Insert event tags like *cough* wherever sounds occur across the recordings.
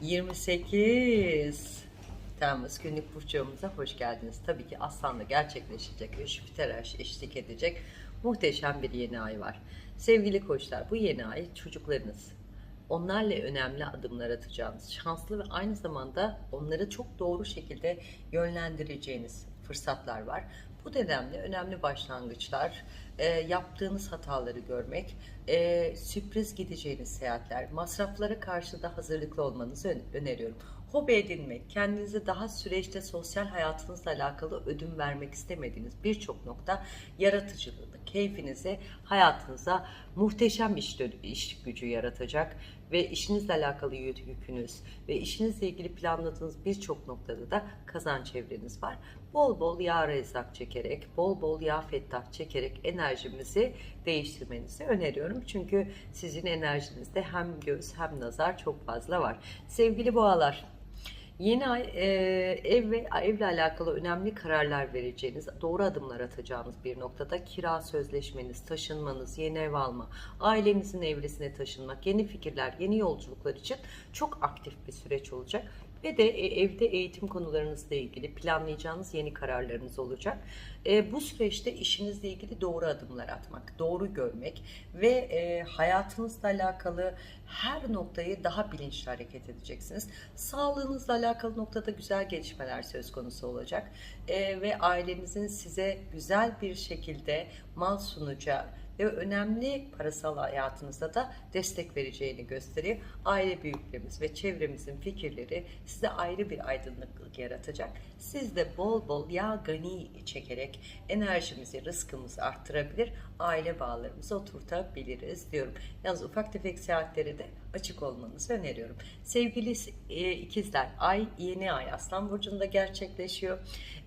28 Temmuz günlük burçlarımıza hoş geldiniz. Tabii ki Aslan'la gerçekleşecek ve Jüpiter eşlik edecek muhteşem bir yeni ay var. Sevgili koçlar bu yeni ay çocuklarınız, onlarla önemli adımlar atacağınız, şanslı ve aynı zamanda onları çok doğru şekilde yönlendireceğiniz fırsatlar var. Bu nedenle önemli başlangıçlar, e, yaptığınız hataları görmek, e, sürpriz gideceğiniz seyahatler, masraflara karşı da hazırlıklı olmanızı ön- öneriyorum. Hobi edinmek, kendinize daha süreçte sosyal hayatınızla alakalı ödün vermek istemediğiniz birçok nokta yaratıcılığını, keyfinizi, hayatınıza muhteşem iş, iş gücü yaratacak ve işinizle alakalı yük- yükünüz ve işinizle ilgili planladığınız birçok noktada da kazanç evreniz var. Bol bol yağ rezak çekerek, bol bol yağ fettah çekerek enerjimizi değiştirmenizi öneriyorum. Çünkü sizin enerjinizde hem göz hem nazar çok fazla var. Sevgili boğalar, Yeni ay e, ev ve evle alakalı önemli kararlar vereceğiniz, doğru adımlar atacağınız bir noktada kira sözleşmeniz, taşınmanız, yeni ev alma, ailenizin evresine taşınmak, yeni fikirler, yeni yolculuklar için çok aktif bir süreç olacak. Ve de e, evde eğitim konularınızla ilgili planlayacağınız yeni kararlarınız olacak. E, bu süreçte işinizle ilgili doğru adımlar atmak, doğru görmek ve e, hayatınızla alakalı her noktayı daha bilinçli hareket edeceksiniz. Sağlığınızla alakalı noktada güzel gelişmeler söz konusu olacak. Ve ailenizin size güzel bir şekilde mal sunacağı ve önemli parasal hayatınızda da destek vereceğini gösteriyor. Aile büyüklerimiz ve çevremizin fikirleri size ayrı bir aydınlıklık yaratacak. Siz de bol bol yağ gani çekerek enerjimizi, rızkımızı arttırabilir, aile bağlarımızı oturtabiliriz diyorum. Yalnız ufak tefek seyahatlere de açık olmanızı öneriyorum. Sevgili e, ikizler, ay yeni ay Aslan Burcu'nda gerçekleşiyor.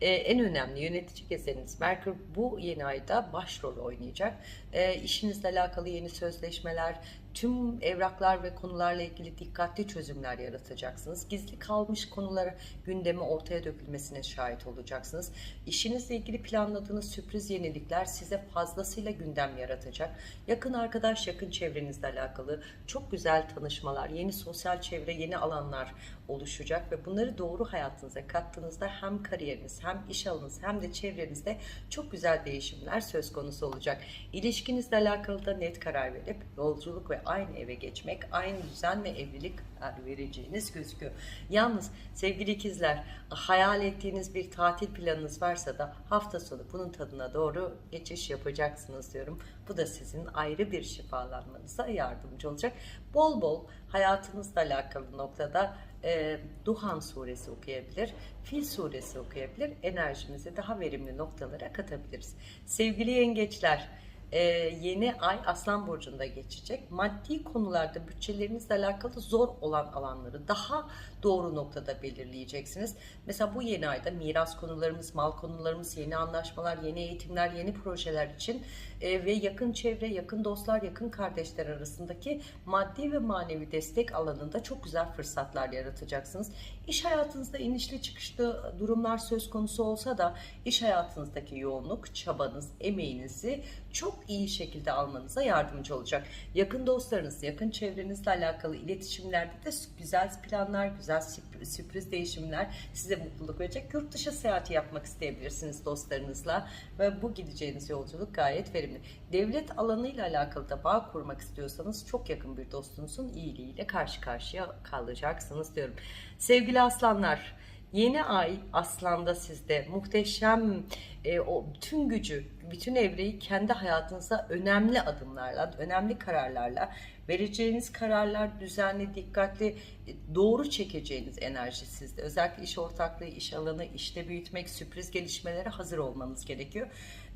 E, en önemli yönetici gezeniniz Merkür bu yeni ayda başrol oynayacak. E, işinizle alakalı yeni sözleşmeler, tüm evraklar ve konularla ilgili dikkatli çözümler yaratacaksınız. Gizli kalmış konulara gündeme ortaya dökülmesine şahit olacaksınız. İşinizle ilgili planladığınız sürpriz yenilikler size fazlasıyla gündem yaratacak. Yakın arkadaş, yakın çevrenizle alakalı çok güzel tanışmalar, yeni sosyal çevre, yeni alanlar oluşacak ve bunları doğru hayatınıza kattığınızda hem kariyeriniz, hem iş alanınız, hem de çevrenizde çok güzel değişimler söz konusu olacak. İlişkinizle alakalı da net karar verip yolculuk ve aynı eve geçmek, aynı düzen evlilik karar vereceğiniz gözüküyor. Yalnız sevgili ikizler, hayal ettiğiniz bir tatil planınız varsa da hafta sonu bunun tadına doğru geçiş yapacaksınız diyorum. Bu da sizin ayrı bir şifalanmanıza yardımcı olacak. Bol bol hayatınızla alakalı noktada e, Duhan suresi okuyabilir, Fil suresi okuyabilir, enerjimizi daha verimli noktalara katabiliriz. Sevgili yengeçler, e, yeni ay Aslan Burcu'nda geçecek. Maddi konularda bütçelerinizle alakalı zor olan alanları daha doğru noktada belirleyeceksiniz. Mesela bu yeni ayda miras konularımız, mal konularımız, yeni anlaşmalar, yeni eğitimler, yeni projeler için e, ve yakın çevre, yakın dostlar, yakın kardeşler arasındaki maddi ve manevi destek alanında çok güzel fırsatlar yaratacaksınız. İş hayatınızda inişli çıkışlı durumlar söz konusu olsa da iş hayatınızdaki yoğunluk, çabanız, emeğinizi çok iyi şekilde almanıza yardımcı olacak. Yakın dostlarınız, yakın çevrenizle alakalı iletişimlerde de güzel planlar, güzel sürpriz değişimler size mutluluk verecek. Yurt dışı seyahati yapmak isteyebilirsiniz dostlarınızla ve bu gideceğiniz yolculuk gayet verimli. Devlet alanıyla alakalı da bağ kurmak istiyorsanız çok yakın bir dostunuzun iyiliğiyle karşı karşıya kalacaksınız diyorum. Sevgili aslanlar, Yeni ay aslanda sizde muhteşem e, o bütün gücü, bütün evreyi kendi hayatınıza önemli adımlarla, önemli kararlarla vereceğiniz kararlar düzenli, dikkatli, e, doğru çekeceğiniz enerji sizde. Özellikle iş ortaklığı, iş alanı, işte büyütmek, sürpriz gelişmelere hazır olmanız gerekiyor.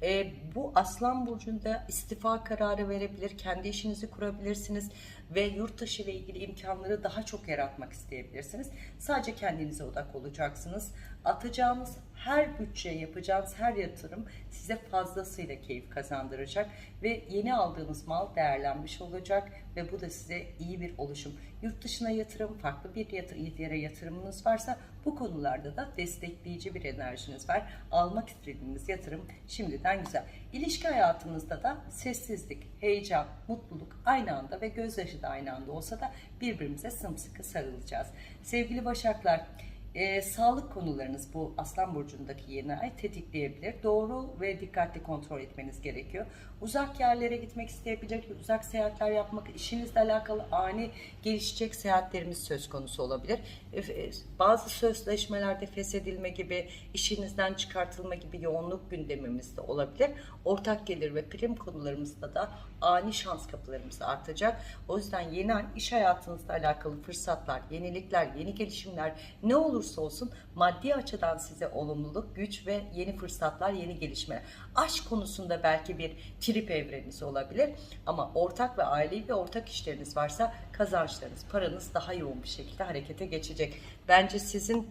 E, bu Aslan Burcu'nda istifa kararı verebilir, kendi işinizi kurabilirsiniz ve yurt dışı ile ilgili imkanları daha çok yaratmak isteyebilirsiniz. Sadece kendinize odak olacaksınız. Atacağınız her bütçe, yapacağınız her yatırım size fazlasıyla keyif kazandıracak ve yeni aldığınız mal değerlenmiş olacak ve bu da size iyi bir oluşum. yurt dışına yatırım, farklı bir yatır, yere yatırımınız varsa bu konularda da destekleyici bir enerjiniz var. Almak istediğiniz yatırım şimdiden güzel. İlişki hayatınızda da sessizlik, heyecan, mutluluk aynı anda ve gözyaşı da aynı anda olsa da birbirimize sımsıkı sarılacağız. Sevgili Başaklar, e, sağlık konularınız bu Aslan Burcu'ndaki yeni ay tetikleyebilir. Doğru ve dikkatli kontrol etmeniz gerekiyor. Uzak yerlere gitmek isteyebilir, uzak seyahatler yapmak, işinizle alakalı ani gelişecek seyahatlerimiz söz konusu olabilir. E, e, bazı sözleşmelerde feshedilme gibi, işinizden çıkartılma gibi yoğunluk gündemimizde olabilir. Ortak gelir ve prim konularımızda da ani şans kapılarımız artacak. O yüzden yeni iş hayatınızla alakalı fırsatlar, yenilikler, yeni gelişimler ne olursa olsun maddi açıdan size olumluluk, güç ve yeni fırsatlar, yeni gelişmeler. Aşk konusunda belki bir trip evreniz olabilir ama ortak ve ailevi ve ortak işleriniz varsa kazançlarınız, paranız daha yoğun bir şekilde harekete geçecek. Bence sizin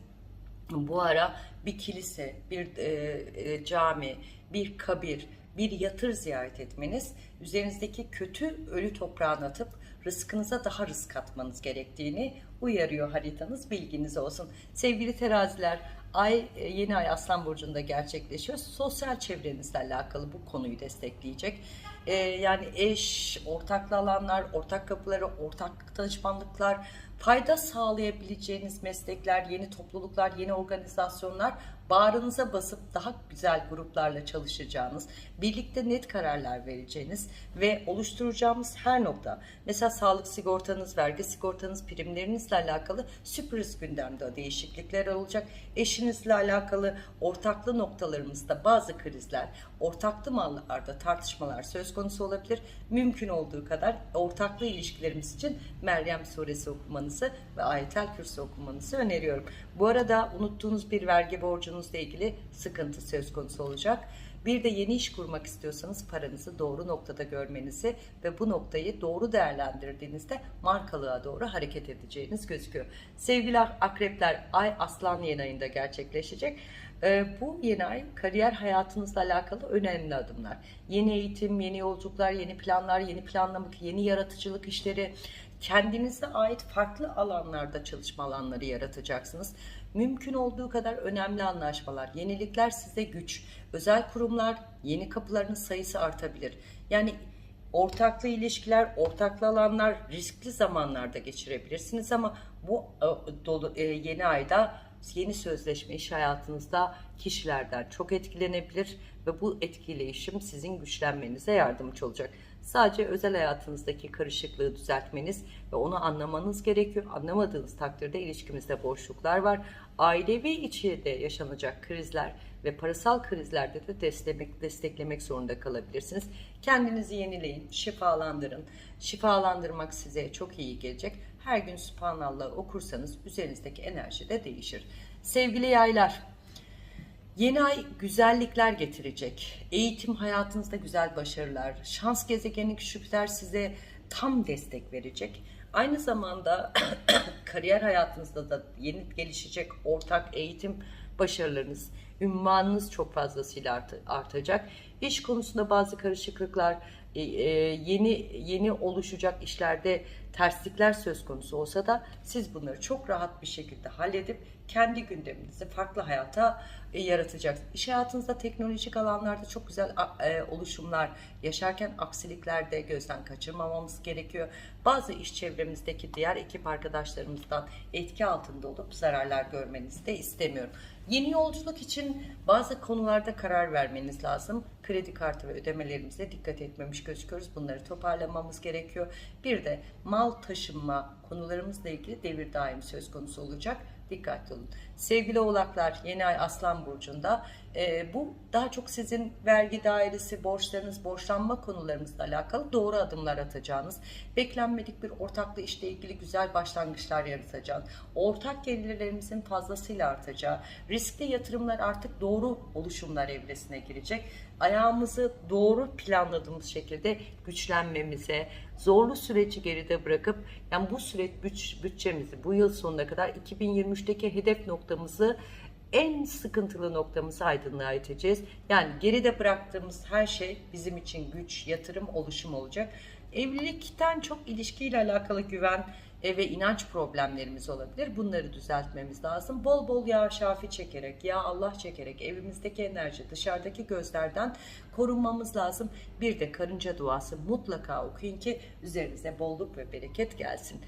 bu ara bir kilise, bir e, e, cami, bir kabir, bir yatır ziyaret etmeniz, üzerinizdeki kötü ölü toprağını atıp rızkınıza daha rızk katmanız gerektiğini uyarıyor haritanız. Bilginiz olsun. Sevgili teraziler, ay e, yeni ay Aslan Burcu'nda gerçekleşiyor. Sosyal çevrenizle alakalı bu konuyu destekleyecek. E, yani eş, ortaklı alanlar, ortak kapıları, ortak danışmanlıklar, fayda sağlayabileceğiniz meslekler, yeni topluluklar, yeni organizasyonlar bağrınıza basıp daha güzel gruplarla çalışacağınız, birlikte net kararlar vereceğiniz ve oluşturacağımız her nokta, mesela sağlık sigortanız, vergi sigortanız, primlerinizle alakalı sürpriz gündemde değişiklikler olacak. Eşinizle alakalı ortaklı noktalarımızda bazı krizler, ortaklı mallarda tartışmalar söz konusu olabilir. Mümkün olduğu kadar ortaklı ilişkilerimiz için Meryem suresi okumanızı ve Ayetel Kürsi okumanızı öneriyorum. Bu arada unuttuğunuz bir vergi borcunuzla ilgili sıkıntı söz konusu olacak. Bir de yeni iş kurmak istiyorsanız paranızı doğru noktada görmenizi ve bu noktayı doğru değerlendirdiğinizde markalığa doğru hareket edeceğiniz gözüküyor. Sevgili akrepler Ay Aslan yeni ayında gerçekleşecek. Ee, bu yeni ay kariyer hayatınızla alakalı önemli adımlar. Yeni eğitim, yeni yolculuklar, yeni planlar, yeni planlamak, yeni yaratıcılık işleri, kendinize ait farklı alanlarda çalışma alanları yaratacaksınız. Mümkün olduğu kadar önemli anlaşmalar, yenilikler size güç. Özel kurumlar, yeni kapıların sayısı artabilir. Yani ortaklı ilişkiler, ortaklı alanlar riskli zamanlarda geçirebilirsiniz ama bu e, dolu, e, yeni ayda yeni sözleşme iş hayatınızda kişilerden çok etkilenebilir ve bu etkileyişim sizin güçlenmenize yardımcı olacak. Sadece özel hayatınızdaki karışıklığı düzeltmeniz ve onu anlamanız gerekiyor. Anlamadığınız takdirde ilişkimizde boşluklar var. Ailevi içi de yaşanacak krizler ve parasal krizlerde de desteklemek, desteklemek zorunda kalabilirsiniz. Kendinizi yenileyin, şifalandırın. Şifalandırmak size çok iyi gelecek. Her gün Subhanallah okursanız üzerinizdeki enerji de değişir. Sevgili yaylar, Yeni ay güzellikler getirecek. Eğitim hayatınızda güzel başarılar. Şans gezegeni Jüpiter size tam destek verecek. Aynı zamanda *coughs* kariyer hayatınızda da yeni gelişecek ortak eğitim başarılarınız, ünvanınız çok fazlasıyla artacak. İş konusunda bazı karışıklıklar, e, e, yeni yeni oluşacak işlerde terslikler söz konusu olsa da siz bunları çok rahat bir şekilde halledip kendi gündeminizi farklı hayata e, yaratacaksınız. İş hayatınızda teknolojik alanlarda çok güzel oluşumlar yaşarken aksilikler de gözden kaçırmamamız gerekiyor. Bazı iş çevremizdeki diğer ekip arkadaşlarımızdan etki altında olup zararlar görmenizi de istemiyorum. Yeni yolculuk için bazı konularda karar vermeniz lazım. Kredi kartı ve ödemelerimize dikkat etmemiş gözüküyoruz. Bunları toparlamamız gerekiyor. Bir de mal taşınma konularımızla ilgili devir daim söz konusu olacak. Dikkatli olun. Sevgili oğlaklar yeni ay aslan burcunda e, bu daha çok sizin vergi dairesi, borçlarınız, borçlanma konularınızla alakalı doğru adımlar atacağınız, beklenmedik bir ortaklı işle ilgili güzel başlangıçlar yaratacağınız, ortak gelirlerimizin fazlasıyla artacağı, riskli yatırımlar artık doğru oluşumlar evresine girecek. Ayağımızı doğru planladığımız şekilde güçlenmemize, zorlu süreci geride bırakıp yani bu süreç büt, bütçemizi bu yıl sonuna kadar 2023'teki hedef noktamızı en sıkıntılı noktamızı aydınlığa iteceğiz. Yani geride bıraktığımız her şey bizim için güç, yatırım, oluşum olacak. Evlilikten çok ilişkiyle alakalı güven, e, ve inanç problemlerimiz olabilir. Bunları düzeltmemiz lazım. Bol bol yağ şafi çekerek, ya Allah çekerek evimizdeki enerji dışarıdaki gözlerden korunmamız lazım. Bir de karınca duası mutlaka okuyun ki üzerinize bolluk ve bereket gelsin.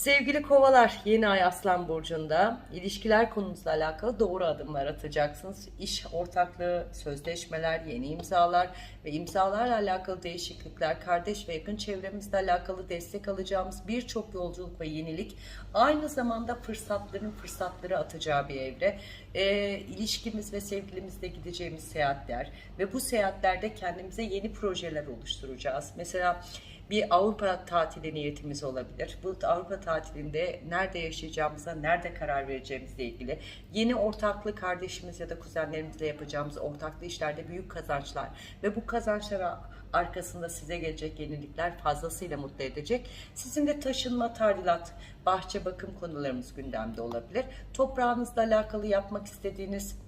Sevgili kovalar yeni ay aslan burcunda ilişkiler konunuzla alakalı doğru adımlar atacaksınız. İş ortaklığı, sözleşmeler, yeni imzalar ve imzalarla alakalı değişiklikler, kardeş ve yakın çevremizle alakalı destek alacağımız birçok yolculuk ve yenilik aynı zamanda fırsatların fırsatları atacağı bir evre. Ee, ilişkimiz ve sevgilimizle gideceğimiz seyahatler ve bu seyahatlerde kendimize yeni projeler oluşturacağız. Mesela bir Avrupa tatili niyetimiz olabilir. Bu Avrupa tatilinde nerede yaşayacağımıza, nerede karar vereceğimizle ilgili yeni ortaklı kardeşimiz ya da kuzenlerimizle yapacağımız ortaklı işlerde büyük kazançlar ve bu kazançlara arkasında size gelecek yenilikler fazlasıyla mutlu edecek. Sizin de taşınma, tadilat, bahçe bakım konularımız gündemde olabilir. Toprağınızla alakalı yapmak istediğiniz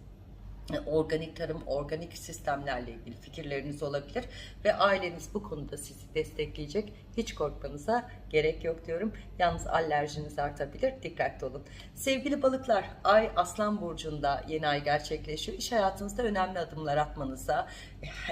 organik tarım, organik sistemlerle ilgili fikirleriniz olabilir ve aileniz bu konuda sizi destekleyecek. Hiç korkmanıza gerek yok diyorum. Yalnız alerjiniz artabilir. Dikkatli olun. Sevgili balıklar, Ay Aslan Burcu'nda yeni ay gerçekleşiyor. İş hayatınızda önemli adımlar atmanıza,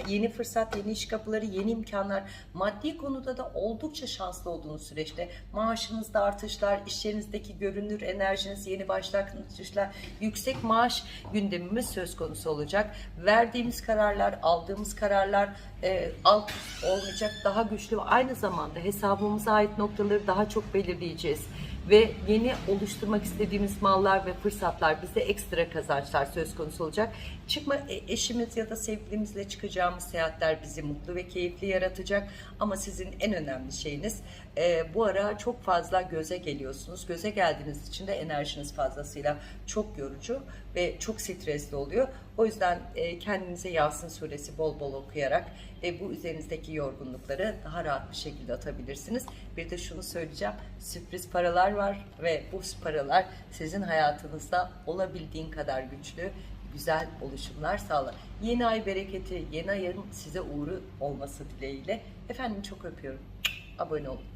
yeni fırsat, yeni iş kapıları, yeni imkanlar, maddi konuda da oldukça şanslı olduğunuz süreçte maaşınızda artışlar, iş yerinizdeki görünür enerjiniz, yeni başlangıçlar, yüksek maaş gündemimiz söz konusu olacak. Verdiğimiz kararlar, aldığımız kararlar e, alt olmayacak, daha güçlü. Ve aynı zamanda hesabımıza ait noktaları daha çok belirleyeceğiz ve yeni oluşturmak istediğimiz mallar ve fırsatlar bize ekstra kazançlar söz konusu olacak. Çıkma e, eşimiz ya da sevgilimizle çıkacağımız seyahatler bizi mutlu ve keyifli yaratacak. Ama sizin en önemli şeyiniz e, bu ara çok fazla göze geliyorsunuz. Göze geldiğiniz için de enerjiniz fazlasıyla çok yorucu ve çok stresli oluyor. O yüzden e, kendinize Yasin suresi bol bol okuyarak e, bu üzerinizdeki yorgunlukları daha rahat bir şekilde atabilirsiniz. Bir de şunu söyleyeceğim. Sürpriz paralar var ve bu paralar sizin hayatınızda olabildiğin kadar güçlü güzel oluşumlar sağlar. Yeni ay bereketi, yeni ayın size uğru olması dileğiyle. Efendim çok öpüyorum. Abone olun.